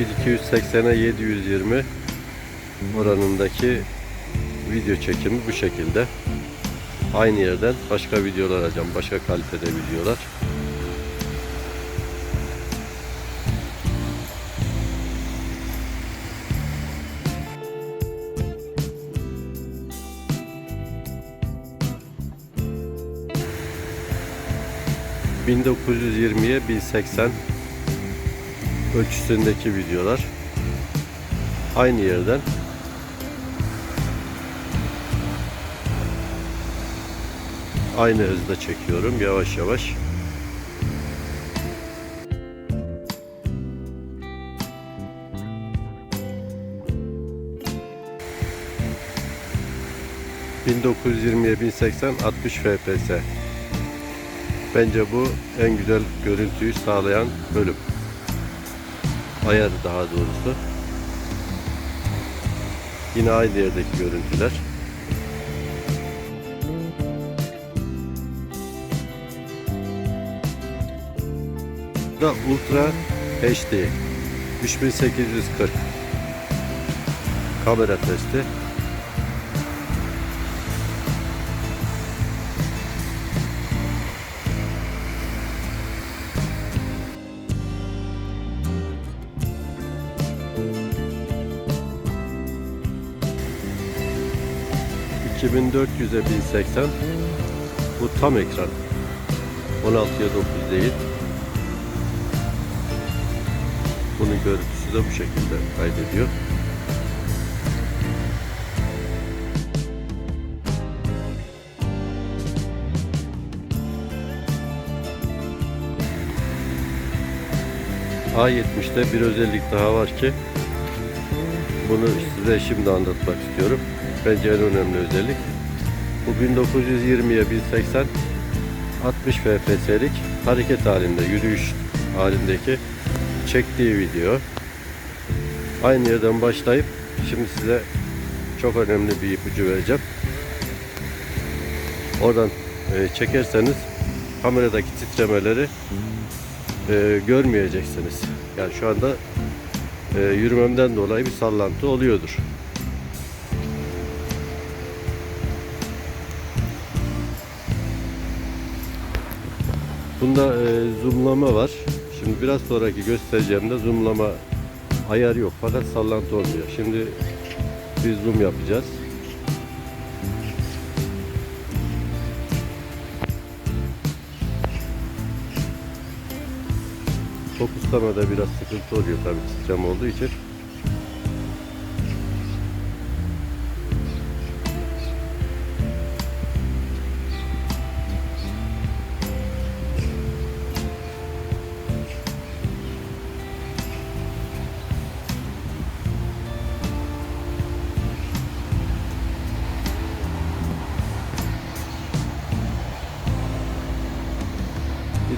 1280'e 720 oranındaki video çekimi bu şekilde. Aynı yerden başka videolar alacağım. Başka kalitede videolar. ...1920'ye 1080 ölçüsündeki videolar aynı yerden aynı hızda çekiyorum yavaş yavaş. ...1920'ye 1080 60 fps. Bence bu en güzel görüntüyü sağlayan bölüm. Ayarı daha doğrusu. Yine aynı yerdeki görüntüler. Da Ultra HD 3840 kamera testi. ...2400'e 1080... ...bu tam ekran... ...16'ya 9 değil... ...bunun görüntüsü de bu şekilde kaydediyor... A70'te bir özellik daha var ki bunu size şimdi anlatmak istiyorum. Bence en önemli özellik. Bu 1920'ye 1080 60 fps'lik hareket halinde, yürüyüş halindeki çektiği video. Aynı yerden başlayıp şimdi size çok önemli bir ipucu vereceğim. Oradan e, çekerseniz kameradaki titremeleri e, görmeyeceksiniz. Yani şu anda e, yürümemden dolayı bir sallantı oluyordur. Bunda e, zoomlama var. Şimdi biraz sonraki göstereceğimde zoomlama ayar yok fakat sallantı olmuyor. Şimdi bir zoom yapacağız. Fokuslamada biraz sıkıntı oluyor tabii titreme olduğu için.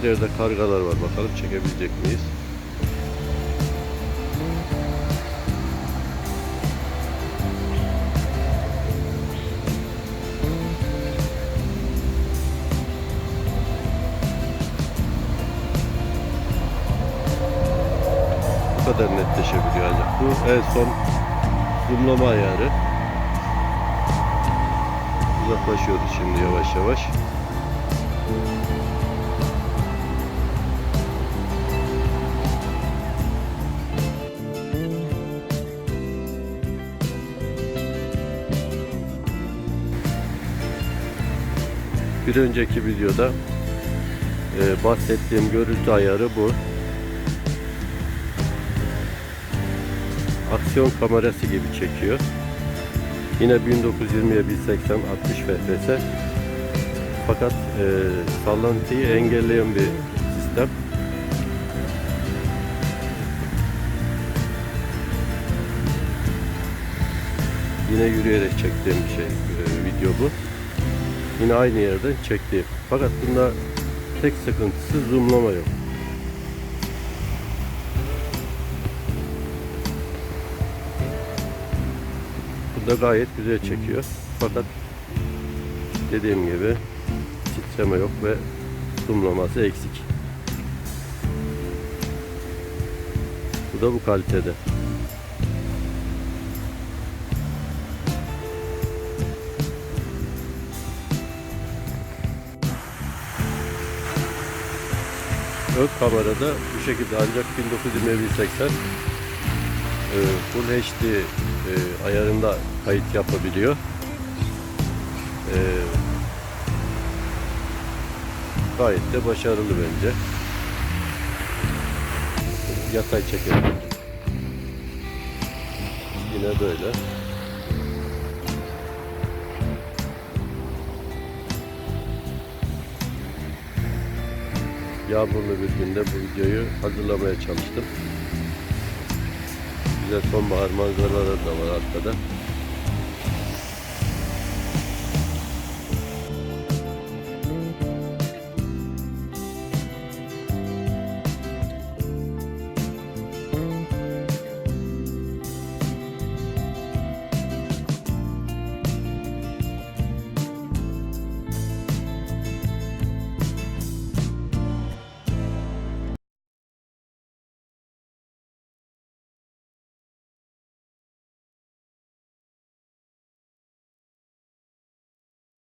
İleride kargalar var bakalım çekebilecek miyiz? Bu kadar netleşebiliyor ancak. Bu en son zoomlama ayarı. Uzaklaşıyoruz şimdi yavaş yavaş. Bir önceki videoda e, bahsettiğim görüntü ayarı bu. Aksiyon kamerası gibi çekiyor. Yine 1920'ye 1080 60 fps. Fakat e, sallantıyı engelleyen bir sistem. Yine yürüyerek çektiğim bir şey e, video bu. Yine aynı yerden çektiğim. Fakat bunda tek sıkıntısı zoomlama yok. Bunda gayet güzel çekiyor. Fakat dediğim gibi titreme yok ve zoomlaması eksik. Bu da bu kalitede. Ön kamerada bu şekilde ancak 1920 1080 e, Full HD e, ayarında kayıt yapabiliyor. E, gayet de başarılı bence. Yatay çekelim. Yine böyle. Yağmurlu bir günde bu videoyu hazırlamaya çalıştım. Güzel sonbahar manzaraları da var arkada.